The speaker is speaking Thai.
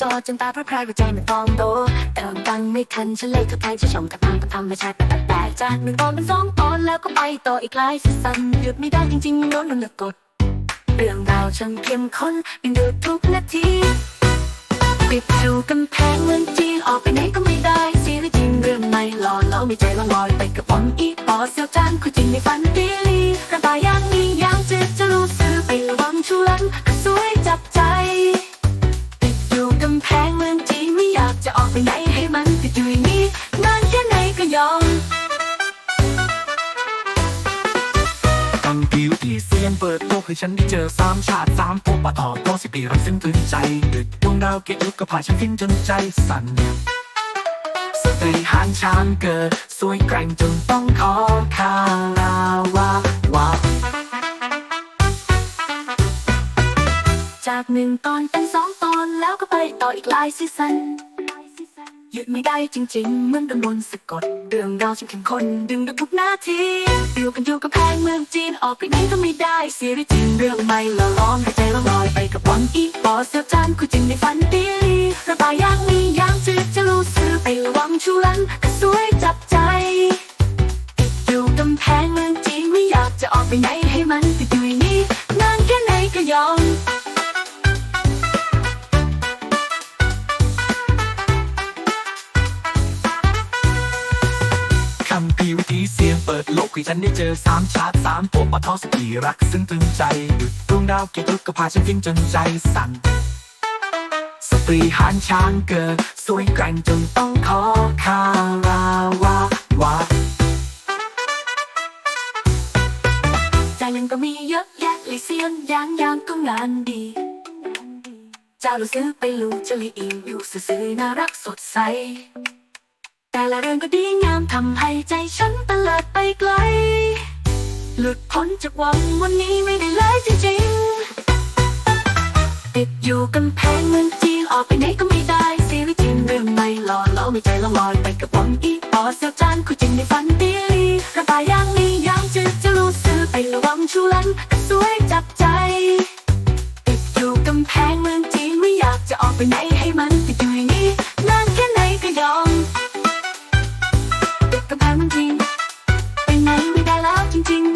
จอจนตาพระพรายหัวใจมันฟองโตเติมตังไม่ทันฉันเลยเธอไปจะชมกับทางกับธรรมชาติแต่แต่จากหนึ่งตอนเป็นสองตอนแล้วก็ไปต่ออีกหลายซีซั่นหยุดไม่ได้จริงๆโน้นมันเลือกกด เรื่องราวช่างเข้มข้นเป็นดูทุกนาทีปิดดูกำแพงเมืองจีนออกไปไหนก็ไม่ได้ซีรีส์จริงเรื่องไม่หล่อเราไม่ใจละลอยไปกับปอมอีปอเซียวจานคุยจริงในฝันดีลีระบายอย่างนี้อย่างเจ็บจะรู้สึกไประวังชวนก็สวย อยู่อย่างนี้นานแค่ไหนก็ยอมตั้งผิวที่เสียงเปิดโลกให้ฉันได้เจอสามชาติสามภพปะทอก็สิบปีรักซึ้งตื่นใจดึกดวงดาวเกตลุกก็พาฉันฟินจนใจสั่นสตรีหานช้างเกิด สวยแกร่งจนต้องขอคาราวาวาจากหนึ่งตอนเป็นสองตอนแล้วก็ไปต่ออีกหลายซีซั่น หยุดไม่ได้จริงๆ เมือนโดนมนสะกด เรื่องราวฉันเข้มข้นดึงดูทุกนาทีอยู่กันอยู่กับแพงเมืองจีนออกไปไหนก็ไม่ได้ซีรีส์จีนเรื่องใหม่ละล้อมให้ใจละลอยไปกับวันอีบอเซียวจานคุยจริงในฝันดีระบายอย่างนี้อย่างจืดจะรู้สึกไประวังชวนก็สวยจับใจอยู่กำแพงเมืองจีนไม่อยากจะออกไปไหนให้มัน ปิดโลกให้ฉันได้เจอสามชาติสามภพปะทอสิบปีรักซึ้งตื่นใจดึกดวงดาวเกตลุกก็พาฉันฟินจนใจสั่นสตรีหานช้างเกิด สวยแกร่งจนต้องขอคาราวาวาใจยังก็มีเยอะแยะเลยเสียนยางยางก็งานดีเจ้ารู้ซื้อไปลูกจะลีอิงอยู่ซื่อๆน่ารักสดใส ละเรื่องก็ดีงามทำให้ใจฉันตะลิดไปไกล หลุดพ้นจากวังวันนี้ไม่ได้เลยจริงๆติดอยู่กำแพงเมืองจีนออกไปไหนก็ไม่ได้ซีรีส์จีนเรื่องไม่หล่อเราไม่ใจละลอยไปกับวังอีปอเซียวจาน ting ting